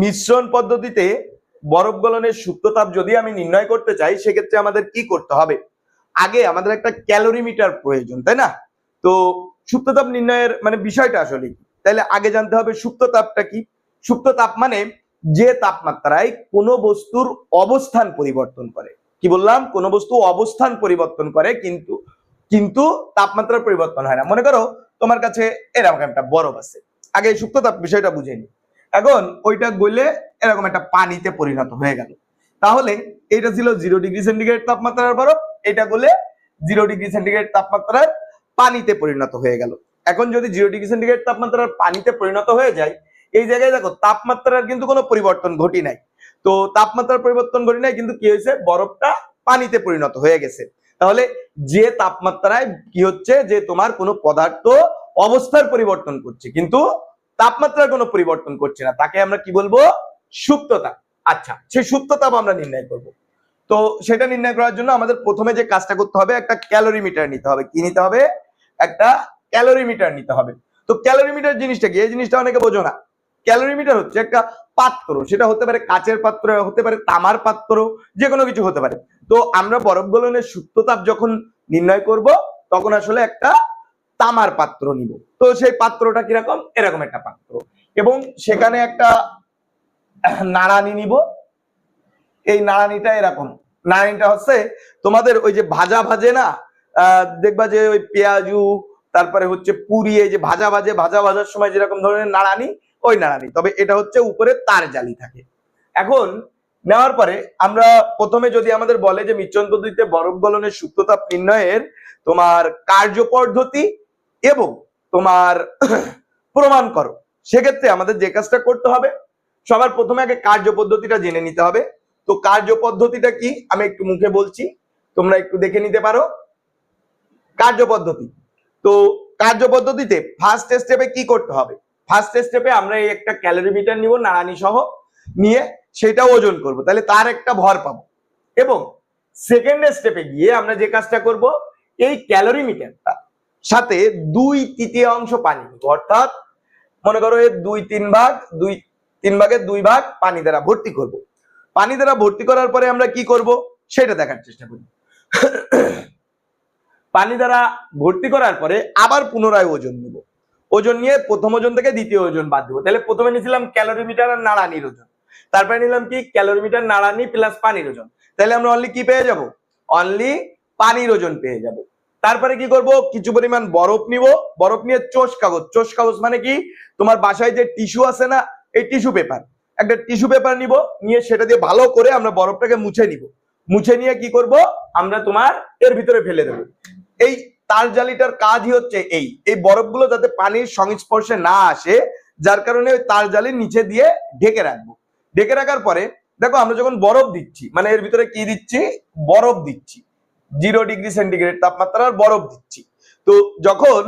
মিশ্রণ পদ্ধতিতে বরফ গলনের সুপ্ততাপ যদি আমি নির্ণয় করতে চাই, সেক্ষেত্রে আমাদের কি করতে হবে? আগে আমাদের একটা ক্যালোরিমিটার প্রয়োজন, তাই না? তো সুপ্ততাপ নির্ণয়ের মানে বিষয়টা আসলে কি? তাহলে আগে জানতে হবে সুপ্ততাপটা কি? সুপ্ততাপ মানে যে তাপমাত্রায় কোনো বস্তুর অবস্থান পরিবর্তন করে। কি বললাম? কোনো বস্তু অবস্থান পরিবর্তন করে, কিন্তু কিন্তু তাপমাত্রার পরিবর্তন হয় না। মনে করো তোমার কাছে এরকম একটা বরফ আছে। আগে সুপ্ততাপ বিষয়টা বুঝে নি এখন ওইটা গলে এরকম একটা পানিতে পরিণত হয়ে গেল। তাহলে এটা ছিল জিরো ডিগ্রি সেন্টিগ্রেড তাপমাত্রার বরফ এটা গলে জিরো ডিগ্রি সেন্টিগ্রেড তাপমাত্রার পানিতে পরিণত হয়ে গেল। এখন যদি জিরো ডিগ্রি সেন্টিগ্রেড তাপমাত্রার পানিতে পরিণত হয়ে যায়, এই জায়গায় দেখো তাপমাত্রার কিন্তু কোনো পরিবর্তন ঘটি নাই। তো তাপমাত্রার পরিবর্তন ঘটি নাই, কিন্তু কি হয়েছে? বরফটা পানিতে পরিণত হয়ে গেছে। তাহলে যে তাপমাত্রায় কি হচ্ছে? যে তোমার কোনো পদার্থ অবস্থার পরিবর্তন করছে। কিন্তু তাপমাত্রার কোনো পরিবর্তন করছে না। তাকে আমরা কি বলব? সুপ্ততাপ আচ্ছা সেই সুপ্ততাপ আমরা নির্ণয় করব। তো সেটা নির্ণয় করার জন্য আমাদের প্রথমে যে কাজটা করতে হবে, একটা ক্যালোরিমিটার নিতে হবে। কি নিতে হবে? একটা ক্যালোরিমিটার নিতে হবে। তো ক্যালোরিমিটার জিনিসটা কি? এই জিনিসটা অনেকে বোঝো না। ক্যালোরিমিটার হচ্ছে একটা পাত্র। সেটা হতে পারে কাচের পাত্র, হতে পারে তামার পাত্র যে কোনো কিছু হতে পারে। তো আমরা বরফ গলনের সুপ্ততাপ যখন নির্ণয় করব, তখন আসলে একটা তামার পাত্র নিব। তো সেই পাত্রটা কীরকম? এরকম একটা পাত্র। এবং সেখানে একটা নাড়ানি নিব। এই নাড়ানিটা এরকম। নাড়ানিটা হচ্ছে তোমাদের ওই যে ভাজা ভাজে না দেখবা যে ওই পেঁয়াজু, তারপরে হচ্ছে এই যে ভাজা ভাজে, ভাজা ভাজার সময় যেরকম ধরনের নাড়ানি, ওই নাড়ানি। তবে এটা হচ্ছে উপরে তার জালি থাকে। এখন নেওয়ার পরে আমরা প্রথমে যদি আমাদের বলে যে মিশ্রণ পদ্ধতিতে বরফ গলনের সুপ্ততাপ নির্ণয়ের তোমার কার্য পদ্ধতি এবং তোমার প্রমাণ করো। সেক্ষেত্রে আমাদের যে কাজটা করতে হবে, সবার প্রথমে আগে কার্য পদ্ধতিটা জেনে নিতে হবে। তো কার্য পদ্ধতিটা কি? আমি একটু মুখে বলছি, তোমরা একটু দেখে নিতে পারো। কার্য পদ্ধতি। তো কার্য পদ্ধতিতে ফার্স্ট স্টেপে কি করতে হবে? ফার্স্ট স্টেপে আমরা এই একটা ক্যালোরিমিটার নিব, নাড়ানি সহ, নিয়ে সেটা ওজন করব। তাহলে তার একটা ভর পাবো। এবং সেকেন্ড স্টেপে গিয়ে আমরা যে কাজটা করব, এই ক্যালোরিমিটারটা সাথে দুই তৃতীয় অংশ পানি অর্থাৎ মনে করো এর দুই তিন ভাগ, দুই তিন ভাগের দুই ভাগ পানি দ্বারা ভর্তি করব। পানি দ্বারা ভর্তি করার পরে আমরা কি করব? সেটা দেখার চেষ্টা করি। পানি দ্বারা ভর্তি করার পরে আবার পুনরায় ওজন নিব। ওজন নিয়ে প্রথম ওজন থেকে দ্বিতীয় ওজন বাদ দেবো। তাহলে প্রথমে নিয়েছিলাম ক্যালোরিমিটার আর নাড়ানির ওজন। তারপরে নিলাম কি? ক্যালোরিমিটার, নাড়ানি প্লাস পানির ওজন। তাহলে আমরা অনলি কি পেয়ে যাব? অনলি পানির ওজন পেয়ে যাব। তারপরে কি করব? কিছু পরিমাণ বরফ নিব। বরফ নিয়ে চোষ কাগজ। চোষ কাগজ মানে কি? তোমার বাসায় যে টিস্যু আছে না, এই টিস্যু পেপার। একটা টিস্যু পেপার নিব, নিয়ে সেটা দিয়ে ভালো করে আমরা বরফটাকে মুছে নিব। মুছে নিয়ে কি করব? আমরা তোমার এর ভিতরে ফেলে দেবো। এই তার জালিটার কাজই হচ্ছে এই। এই বরফগুলো যাতে পানির সংস্পর্শে না আসে, যার কারণে ওই তার জালির নিচে দিয়ে ঢেকে রাখব। ঢেকে রাখার পরে, দেখো আমরা যখন বরফ দিচ্ছি মানে এর ভিতরে কি দিচ্ছি? বরফ দিচ্ছি। জিরো ডিগ্রি সেন্টিগ্রেড তাপমাত্রার বরফ দিচ্ছি। তো যখন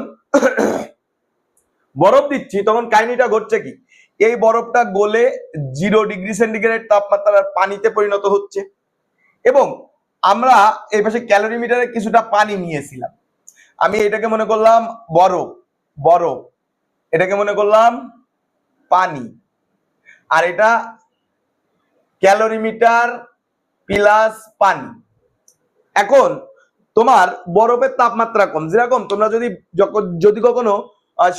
বরফ দিচ্ছি, তখন কাহিনীটা ঘটছে কি? এই বরফটা গলে জিরো ডিগ্রি সেন্টিগ্রেড তাপমাত্রার পানিতে পরিণত হচ্ছে এবং আমরা এই পাশে ক্যালোরিমিটারে কিছুটা পানি নিয়েছিলাম। আমি এটাকে মনে করলাম বরফ বরফ। এটাকে মনে করলাম পানি। আর এটা ক্যালোরিমিটার প্লাস পানি। এখন তোমার বরফের তাপমাত্রা কম। যেরকম তোমরা যদি যদি কখনো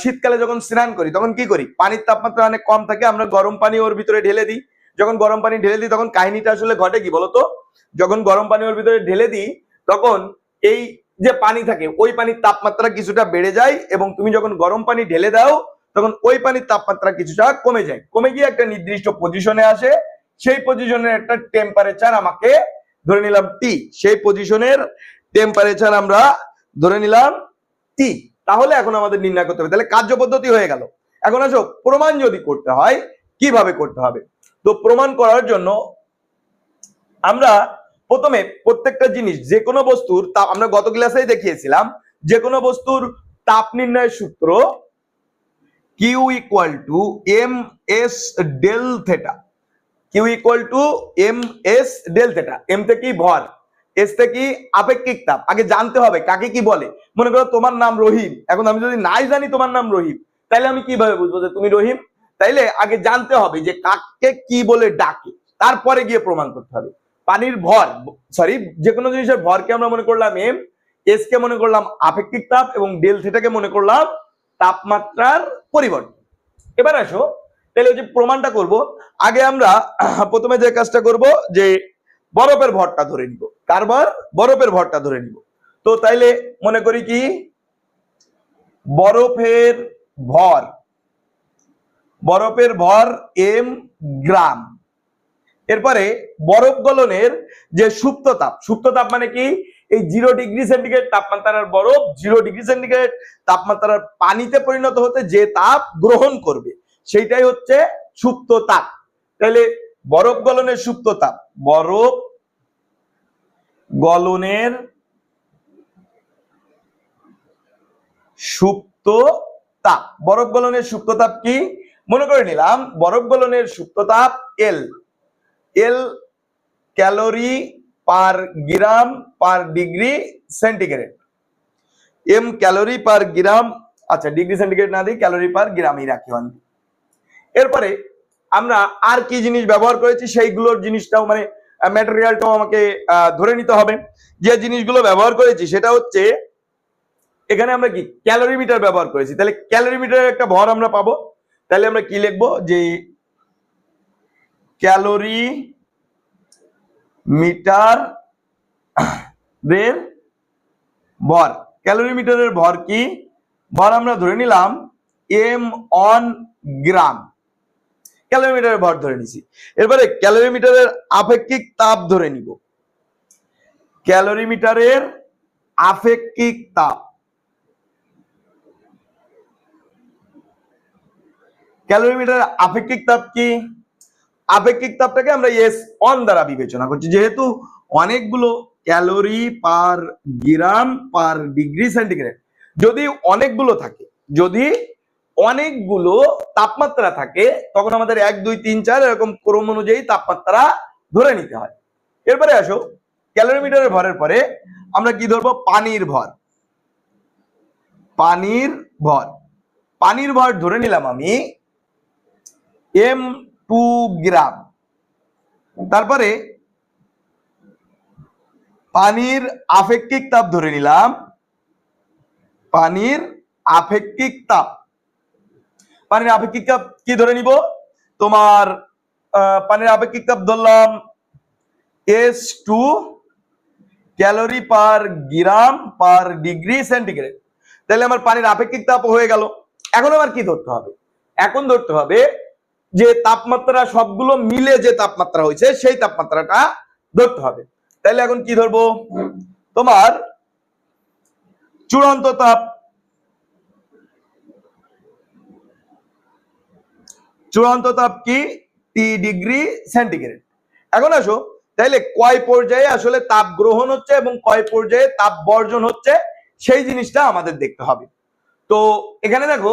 শীতকালে যখন স্নান করি, তখন কি করি? পানির তাপমাত্রা অনেক কম থাকে, আমরা গরম পানি ওর ভিতরে ঢেলে দিই। যখন গরম পানি ঢেলে দিই, তখন কাহিনীটা আসলে ঘটে কি বলতো? যখন গরম পানি ওর ভিতরে ঢেলে দিই, তখন এই যে পানি থাকে, ওই পানির তাপমাত্রা কিছুটা বেড়ে যায় এবং তুমি যখন গরম পানি ঢেলে দাও, তখন ওই পানির তাপমাত্রা কিছুটা কমে যায়। কমে গিয়ে একটা নির্দিষ্ট পজিশনে আসে, সেই পজিশনের একটা টেম্পারেচার আমাকে ধরে নিলাম টি সেই পজিশনের টেম্পারেচার আমরা ধরে নিলাম টি তাহলে এখন আমাদের নির্ণয় করতে হবে। তাহলে কার্য পদ্ধতি হয়ে গেল। এখন আসো, প্রমাণ যদি করতে হয়, কীভাবে করতে হবে? তো প্রমাণ করার জন্য আমরা প্রথমে প্রত্যেকটা জিনিস যে কোনো বস্তুর তাপ, আমরা গত ক্লাসেই দেখিয়েছিলাম যে কোনো বস্তুর তাপ নির্ণয়ের সূত্র Q equal to M S del theta Q equal to M S del theta M থেকে ভর এস থেকে আপেক্ষিক তাপ। আগে জানতে হবে, কাকে কি বলে? মনে করো তোমার নাম রহিম। এখন আমি যদি নাই জানি তোমার নাম রহিম, তাহলে আমি কীভাবে বুঝব যে তুমি রহিম? তাইলে আগে জানতে হবে যে কাককে কি বলে ডাকে। তারপরে গিয়ে প্রমাণ করতে হবে। পানির ভর সরি যে কোনো জিনিসের ভরকে আমরা মনে করলাম এম এস কে মনে করলাম আপেক্ষিক তাপ এবং ডেল থিটাকে মনে করলাম তাপমাত্রার পরিবর্তন। এবার আসো তাহলে ওই যে প্রমাণটা করব। আগে আমরা প্রথমে যে কাজটা করব, যে বরফের ভরটা ধরে নিব। কারবার বরফের ভরটা ধরে নিব। তো তাইলে মনে করি কি? বরফের ভর। বরফের ভর এম গ্রাম। এরপরে বরফ গলনের যে সুপ্ত তাপ সুপ্ত তাপ মানে কি? এই জিরো ডিগ্রি সেন্টিগ্রেড তাপমাত্রার বরফ জিরো ডিগ্রি সেন্টিগ্রেড তাপমাত্রার পানিতে পরিণত হতে যে তাপ গ্রহণ করবে। সেইটাই হচ্ছে সুপ্ত তাপ। তাহলে বরফ গলনের সুপ্ত তাপ। বরফ গলনের সুপ্ত তাপ। বরফ গলনের সুপ্ত তাপ কি? মনে করে নিলাম, বরফ গলনের সুপ্ত তাপ L L calorie per gram per degree centigrade. M calorie per gram আচ্ছা ডিগ্রি সেন্টিগ্রেড না দিই, ক্যালোরি পার গ্রামই রাখি অন এরপরে আমরা আর কি জিনিস ব্যবহার করেছি, সেইগুলোর জিনিসটাও মানে ম্যাটেরিয়ালটাও আমাকে ধরে নিতে হবে। যে জিনিসগুলো ব্যবহার করেছি, সেটা হচ্ছে, এখানে আমরা কি ক্যালোরি মিটার ব্যবহার করেছি। তাহলে ক্যালোরি মিটারের একটা ভর আমরা পাবো। তাহলে আমরা কি লিখব? যে ক্যালোরি মিটার এর ভর। ক্যালোরি মিটারের ভর কি? ভর আমরা ধরে নিলাম এম অন গ্রাম ক্যালোরি মিটারের ভর ধরে নিছি। এরপরে ক্যালোরিমিটারের আপেক্ষিক তাপ ধরে নিব। ক্যালোরিমিটারের আপেক্ষিক তাপ। ক্যালোরি মিটারের আপেক্ষিক তাপ কি? আপেক্ষিক তাপটাকে আমরা এস অন দ্বারা বিবেচনা করছি। যেহেতু অনেকগুলো calorie per gram per degree centigrade, যদি অনেকগুলো থাকে, যদি অনেকগুলো তাপমাত্রা থাকে, তখন আমাদের এক, দুই, তিন, চার এরকম ক্রম অনুযায়ী তাপমাত্রা ধরে নিতে হয়। এরপরে আসো ক্যালোরিমিটারের ভরের পরে আমরা কি ধরবো? পানির ভর। পানির ভর। পানির ভর ধরে নিলাম আমি এম টু গ্রাম তারপরে পানির আপেক্ষিক তাপ ধরে নিলাম। পানির আপেক্ষিক তাপ। পানির আপেক্ষিক তাপ কি ধরে নিব? তোমার পানির আপেক্ষিক তাপ ধরলাম S two calorie per gram per degree centigrade. তাহলে আমার পানির আপেক্ষিক তাপ হয়ে গেল। এখন আমার কি ধরতে হবে? এখন ধরতে হবে যে তাপমাত্রা সবগুলো মিলে যে তাপমাত্রা হয়েছে, সেই তাপমাত্রাটা ধরতে হবে। তাহলে এখন কি ধরবো? তোমার চূড়ান্ত তাপ চূড়ান্ত তাপ কি? T degree centigrade. এখন আসো, তাইলে কয় পর্যায়ে আসলে তাপ গ্রহণ হচ্ছে এবং কয় পর্যায়ে তাপ বর্জন হচ্ছে? সেই জিনিসটা আমাদের দেখতে হবে। তো এখানে দেখো,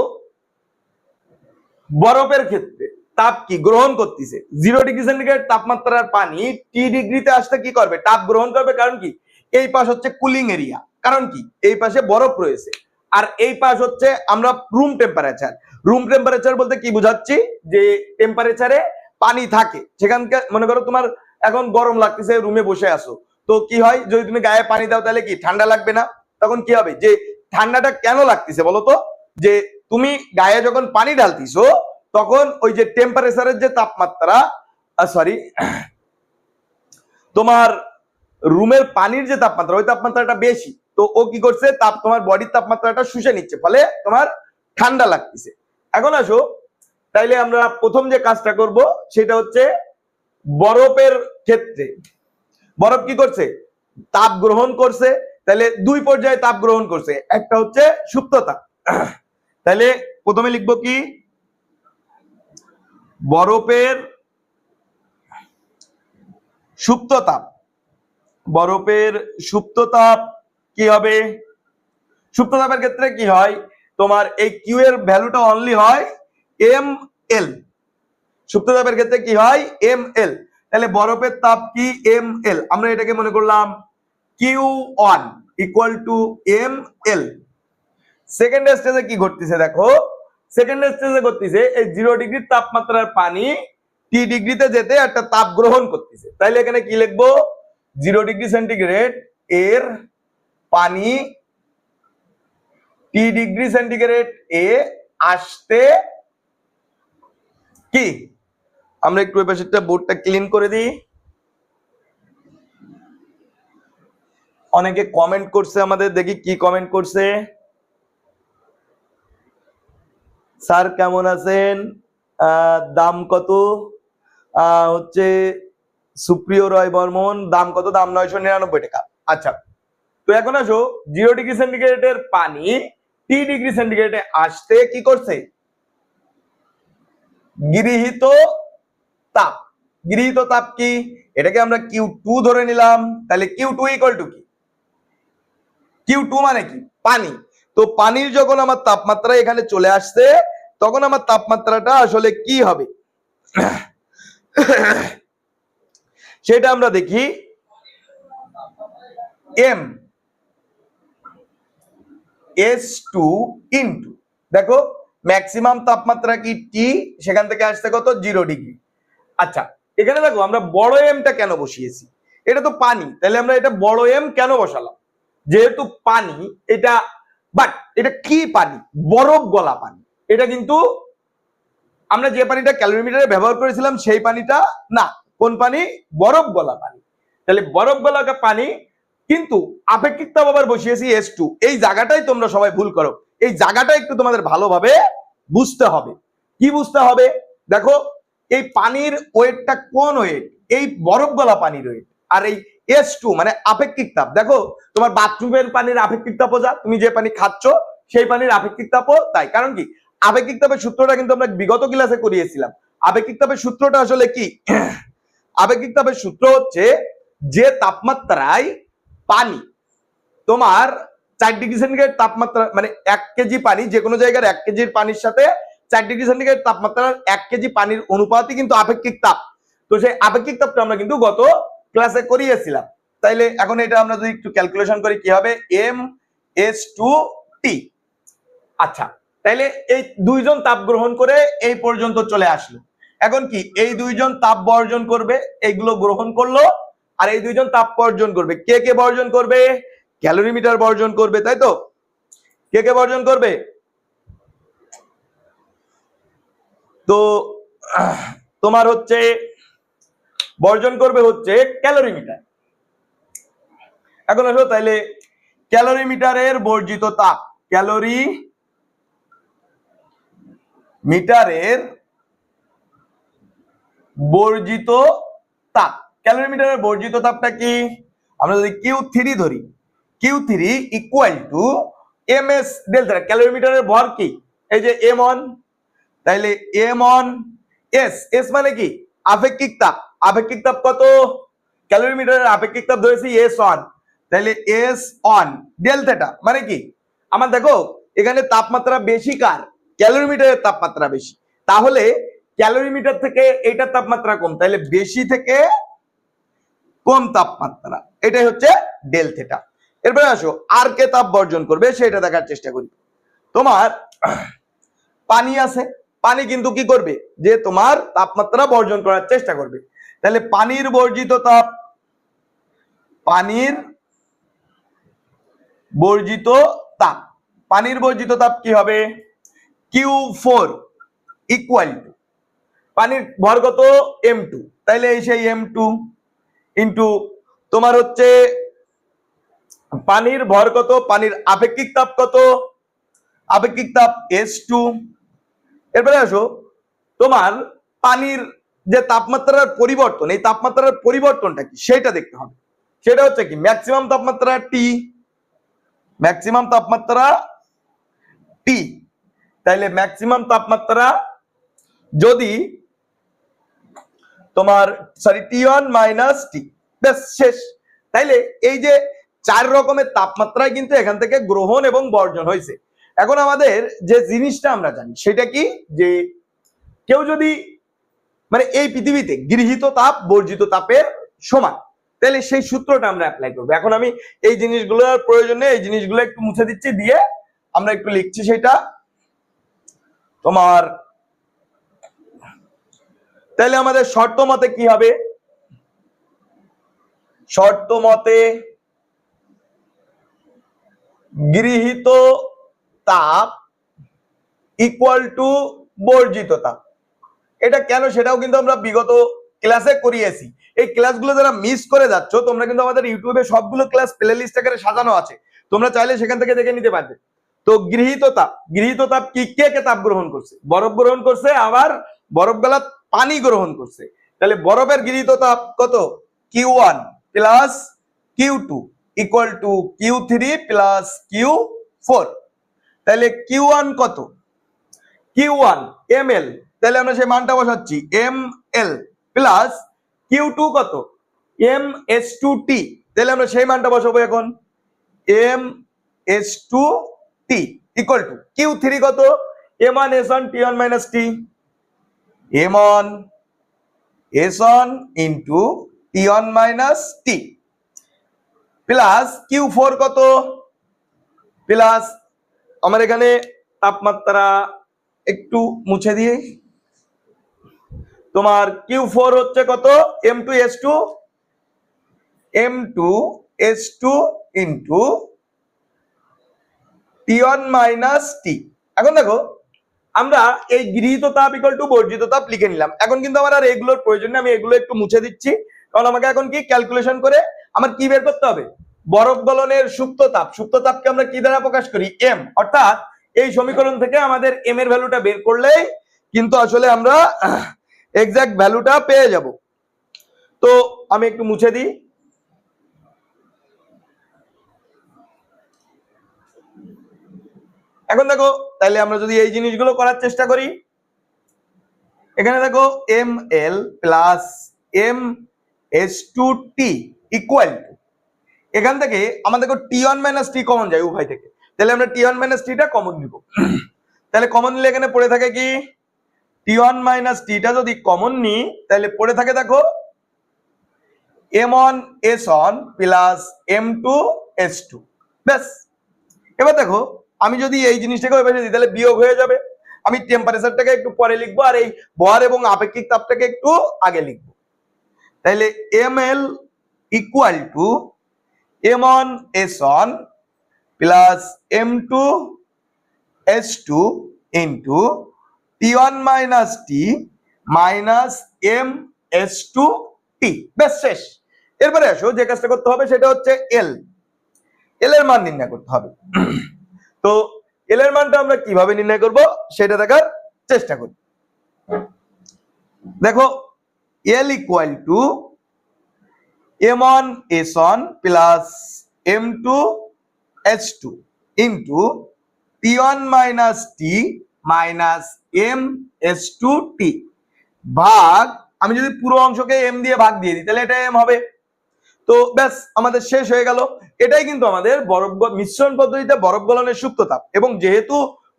বরফের ক্ষেত্রে তাপ কি গ্রহণ করতেছে? জিরো ডিগ্রি সেন্টিগ্রেড তাপমাত্রার পানি টি ডিগ্রিতে আসতে কি করবে? তাপ গ্রহণ করবে কারণ কি? এই পাশ হচ্ছে কুলিং এরিয়া। কারণ কি? এই পাশে বরফ রয়েছে। আর এই পাশ হচ্ছে আমরা রুম টেম্পারেচার রুম টেম্পারেচার বলতে কি বুঝাচ্ছি? যে টেম্পারেচারে পানি থাকে। সেখানকার, মনে করো তোমার এখন গরম লাগতেছে রুমে বসে আসো তো কি হয়? যদি তুমি গায়ে পানি দাও, তাহলে কি ঠান্ডা লাগবে না? তখন কি হবে? যে ঠান্ডাটা কেন লাগতেছে বলো তো? যে তুমি গায়ে যখন পানি ঢালতিছো, তখন ওই যে টেম্পারেচারের যে তাপমাত্রা সরি তোমার রুমের পানির যে তাপমাত্রা, ওই তাপমাত্রাটা বেশি। তো ও কি করছে? তাপ, তোমার বডির তাপমাত্রাটা শুষে নিচ্ছে, ফলে তোমার ঠান্ডা লাগতেছে। এখন আসো, তাইলে আমরা প্রথম যে কাজটা করব, সেটা হচ্ছে বরফের ক্ষেত্রে। বরফ কি করছে? তাপ গ্রহণ করছে। তাহলে দুই পর্যায়ে তাপ গ্রহণ করছে। একটা হচ্ছে সুপ্ত তাপ তাহলে প্রথমে লিখব কি? বরফের সুপ্ত তাপ বরফের সুপ্ত তাপ কি হবে? সুপ্ত তাপের ক্ষেত্রে কি হয়? তোমার এই কিউ এর ভ্যালুটা অনলি হয় এম এল সুপ্ত তাপের ক্ষেত্রে কি হয়? এম এল তাহলে বরফের তাপ কি? এম এল আমরা এটাকে মনে করলাম Q one equal to M L second স্টেজে কি ঘটতেছে দেখো? সেকেন্ড স্টেজে করতেছে এই জিরো ডিগ্রি তাপমাত্রার পানি টি ডিগ্রিতে যেতে একটা তাপ গ্রহণ করতেছে। তাইলে এখানে কি লিখব? জিরো ডিগ্রি সেন্টিগ্রেড এর পানি টি ডিগ্রি সেন্টিগ্রেড এ আসতে কি? আমরা একটু ওই বোর্ডটা ক্লিন করে দিই। অনেকে কমেন্ট করছে আমাদের, দেখি কি কমেন্ট করছে। স্যার কেমন আছেন? দাম কত? হচ্ছে সুপ্রিয় রয় বর্মন, দাম কত? দাম নয়শো নিরানব্বই টাকা। আচ্ছা তো এখন আসো, জিরো ডিগ্রি সেন্টিগ্রেডের পানি, টি ডিগ্রি সেন্টিগ্রেডে আসতে কি করছে? গৃহীত তাপ। গৃহীত তাপ কি? এটাকে আমরা কিউ টু ধরে নিলাম। তাহলে কিউ টু ইকুয়াল টু কি? কিউ টু মানে কি? পানি। তো পানির যখন আমার তাপমাত্রা এখানে চলে আসছে, তখন আমার তাপমাত্রাটা আসলে কি হবে? সেটা আমরা দেখি। এম এস টু ইন্টু দেখো ম্যাক্সিমাম তাপমাত্রা কি টি সেখান থেকে আসছে কত? জিরো ডিগ্রি আচ্ছা এখানে দেখো, আমরা বড় এমটা কেন বসিয়েছি? এটা তো পানি, তাহলে আমরা এটা বড় এম কেন বসালাম? যেহেতু পানি, এটা বাট এটা কি পানি? বরফ গলা পানি। এটা কিন্তু, আমরা যে পানিটা ক্যালোরিমিটারে ব্যবহার করেছিলাম, সেই পানিটা না। কোন পানি? বরফ গলা পানি। তাহলে বরফ গলা পানি কিন্তু আপেক্ষিক তাপ আবার বসিয়েছি এস টু এই জায়গাটাই তোমরা সবাই ভুল করো। এই জায়গাটা একটু তোমাদের ভালোভাবে বুঝতে হবে। কি বুঝতে হবে? দেখো, এই পানির ওয়েটটা কোন ওয়েট? এই বরফ গলা পানির ওয়েট। আর এই এস টু মানে আপেক্ষিক তাপ। দেখো, তোমার বাথরুমের পানির আপেক্ষিক তাপও যা, তুমি যে পানি খাচ্ছ, সেই পানির আপেক্ষিক তাপও তাই। কারণ কি? আপেক্ষিক তাপের সূত্রটা কিন্তু আমরা বিগত ক্লাসে করিয়েছিলাম। আপেক্ষিক তাপের সূত্রটা আসলে কি? আপেক্ষিক তাপের সূত্র হচ্ছে যে তাপমাত্রায় পানি। তোমার চার ডিগ্রি সেন্টিগ্রেড তাপমাত্রা মানে এক কেজি পানি যে কোনো জায়গার এক কেজির পানির সাথে চার ডিগ্রি সেন্টিগ্রেড তাপমাত্রার এক কেজি পানির অনুপাতই কিন্তু আপেক্ষিক তাপ। তো সেই আপেক্ষিক তাপটা আমরা কিন্তু গত ক্লাসে করিয়েছিলাম। তাইলে এখন এটা আমরা যদি একটু ক্যালকুলেশন করি, কি হবে? এম এস টু টি আচ্ছা তাইলে এই দুইজন তাপ গ্রহণ করে এই পর্যন্ত চলে আসলো। এখন কি? এই দুইজন তাপ বর্জন করবে, এইগুলো গ্রহণ করল আর এই দুইজন তাপ বর্জন করবে। কে কে বর্জন করবে? ক্যালোরিমিটার বর্জন করবে, তাই তো? কে কে বর্জন করবে? তো, তোমার হচ্ছে, বর্জন করবে হচ্ছে ক্যালোরিমিটার। এখন আসো তাইলে, ক্যালোরিমিটারের বর্জিত তাপ। ক্যালোরি মিটারের বর্জিত তাপ। ক্যালোরিমিটারের বর্জিত তাপটা কি? আমরা যদি কিউ থ্রি ধরি Q three equal to M S delta ক্যালোরিমিটারের ভর কি? এই যে এম অন তাইলে এম অন এস এস মানে কি? আপেক্ষিক তাপ। আপেক্ষিক তাপ কত? ক্যালোরিমিটারের আপেক্ষিক তাপ ধরেছি এস অন তাহলে এস অন ডেল্টাটা মানে কি? আমার দেখো, এখানে তাপমাত্রা বেশি কার? ক্যালোরিমিটারের তাপমাত্রা বেশি। তাহলে ক্যালোরিমিটার থেকে এইটার তাপমাত্রা কম তাহলে বেশি থেকে কম তাপমাত্রা। এটাই হচ্ছে ডেল থেটা এরপরে আসো, আর কে তাপ বর্জন করবে সেটা দেখার চেষ্টা করি। তোমার পানি আছে, পানি কিন্তু কি করবে? যে তোমার তাপমাত্রা বর্জন করার চেষ্টা করবে। তাহলে পানির বর্জিত তাপ, পানির বর্জিত তাপ। পানির বর্জিত তাপ কি হবে? কিউ ফোর ইকুয়াল টু পানির ভর কত? এম টু তাইলে এই সেই এম টু ইন্টু তোমার হচ্ছে পানির ভর কত? পানির আপেক্ষিক তাপ কত? আপেক্ষিক তাপ এস টু এরপরে আসো, তোমার পানির যে তাপমাত্রার পরিবর্তন, এই তাপমাত্রার পরিবর্তনটা কি? সেটা দেখতে হবে। সেটা হচ্ছে কি? ম্যাক্সিমাম তাপমাত্রা টি ম্যাক্সিমাম তাপমাত্রা টি তাইলে ম্যাক্সিমাম তাপমাত্রা যদি তোমার sorry T one minus T শেষ। তাইলে এই যে চার রকমের তাপমাত্রায় কিন্তু এখান থেকে গ্রহণ এবং বর্জন হয়েছে। এখন আমাদের যে জিনিসটা আমরা জানি, সেটা কি? যে কেউ যদি মানে এই পৃথিবীতে গৃহীত তাপ, বর্জিত তাপের সমান। তাহলে সেই সূত্রটা আমরা অ্যাপ্লাই করব। এখন আমি এই জিনিসগুলোর প্রয়োজনে এই জিনিসগুলো একটু মুছে দিচ্ছি, দিয়ে আমরা একটু লিখছি সেটা। তোমার তাহলে আমাদের শর্ত মতে কি হবে? শর্ত মতে গৃহীত তাপ ইকুয়াল টু বর্জিত তাপ। এটা কেন? সেটাও কিন্তু আমরা বিগত ক্লাসে করিয়েছি। এই ক্লাসগুলো যারা মিস করে যাচ্ছ, তোমরা কিন্তু আমাদের ইউটিউবে সবগুলো ক্লাস প্লে লিস্ট আকারে সাজানো আছে। তোমরা চাইলে সেখান থেকে দেখে নিতে পারবে। তো গৃহীত তাপ। গৃহীত তাপ কি? কে কে তাপ গ্রহণ করছে? বরফ গ্রহণ করছে, আবার বরফ গলা পানি গ্রহণ করছে। তাহলে বরফের গৃহীত তাপ কত? Q one plus Q two equal to Q three plus Q four তাহলে কিউ ওয়ান কত? কিউ ওয়ান এম এল তাহলে আমরা সেই মানটা বসাচ্ছি M L plus Q two কত? এম এস টু টি তাহলে আমরা সেই মানটা বসাবো এখন M S two T equal to Q three কত? M one S one T one minus T M one S one into T one minus T plus Q four কত? Plus আমার এখানে তাপমাত্রা একটু মুছে দিয়ে তোমার কিউ ফোর হচ্ছে কত? M two S two M two S two into T one minus T এখন দেখো আমরা এই গৃহীত তাপ ইকুয়াল টু বর্জিত তাপ লিখে নিলাম। এখন কিন্তু আমার আর এগুলোর প্রয়োজন নেই, আমি এগুলো একটু মুছে দিচ্ছি। কারণ আমাকে এখন কি ক্যালকুলেশন করে আমার কি বের করতে হবে? বরফ গলনের সুপ্ত তাপ। সুপ্ত তাপকে আমরা কি দ্বারা প্রকাশ করি? এম অর্থাৎ এই সমীকরণ থেকে আমাদের এম এর ভ্যালুটা বের করলেই কিন্তু আসলে আমরা এক্সাক্ট ভ্যালুটা পেয়ে যাব। তো আমি একটু মুছে দিই। এখন দেখো তাহলে আমরা যদি এই জিনিসগুলো করার চেষ্টা করি, এখানে দেখো M L plus M S two T equal to এখান থেকে আমাদের দেখো T one minus T common যায় উভয় থেকে। তাহলে আমরা টি ওয়ান মাইনাস টিটা কমন নিব। তাহলে কমন নিলে এখানে পড়ে থাকে কি? টি ওয়ান মাইনাস টিটা যদি কমন নিই তাহলে পড়ে থাকে দেখো M one S one plus M two S two ব্যাস। এবার দেখো আমি যদি এই জিনিসটাকে ওই পাশে দিই তাহলে বিয়োগ হয়ে যাবে। আমি টেম্পারেচারটাকে একটু পরে লিখব আর এই ভর এবং আপেক্ষিক তাপটাকে একটু আগে লিখব। তাহলে M L equal to M one S one plus M two S two into T one minus T minus M S two T ব্যাস, শেষ। এরপরে আসো, যে কাজটা করতে হবে সেটা হচ্ছে এল এল এর মান নির্ণয় করতে হবে। তো এল এর মানটা আমরা কীভাবে নির্ণয় করব সেটা দেখার চেষ্টা করি। দেখো L equal to M one S one plus M two S two into T one minus T minus M S two T ভাগ, আমি যদি পুরো অংশকে এম দিয়ে ভাগ দিয়ে দিই, তাহলে এটা এম হবে। তো ব্যাস, আমাদের শেষ হয়ে গেল। এটাই কিন্তু আমাদের বরফ মিশ্রণ পদ্ধতিতে বরফ গলনের সুপ্ত তাপ এবং যেহেতু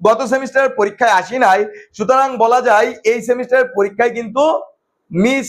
গত সেমিস্টারের পরীক্ষায় আসি নাই, সুতরাং বলা যায় এই সেমিস্টারের পরীক্ষায় কিন্তু মিস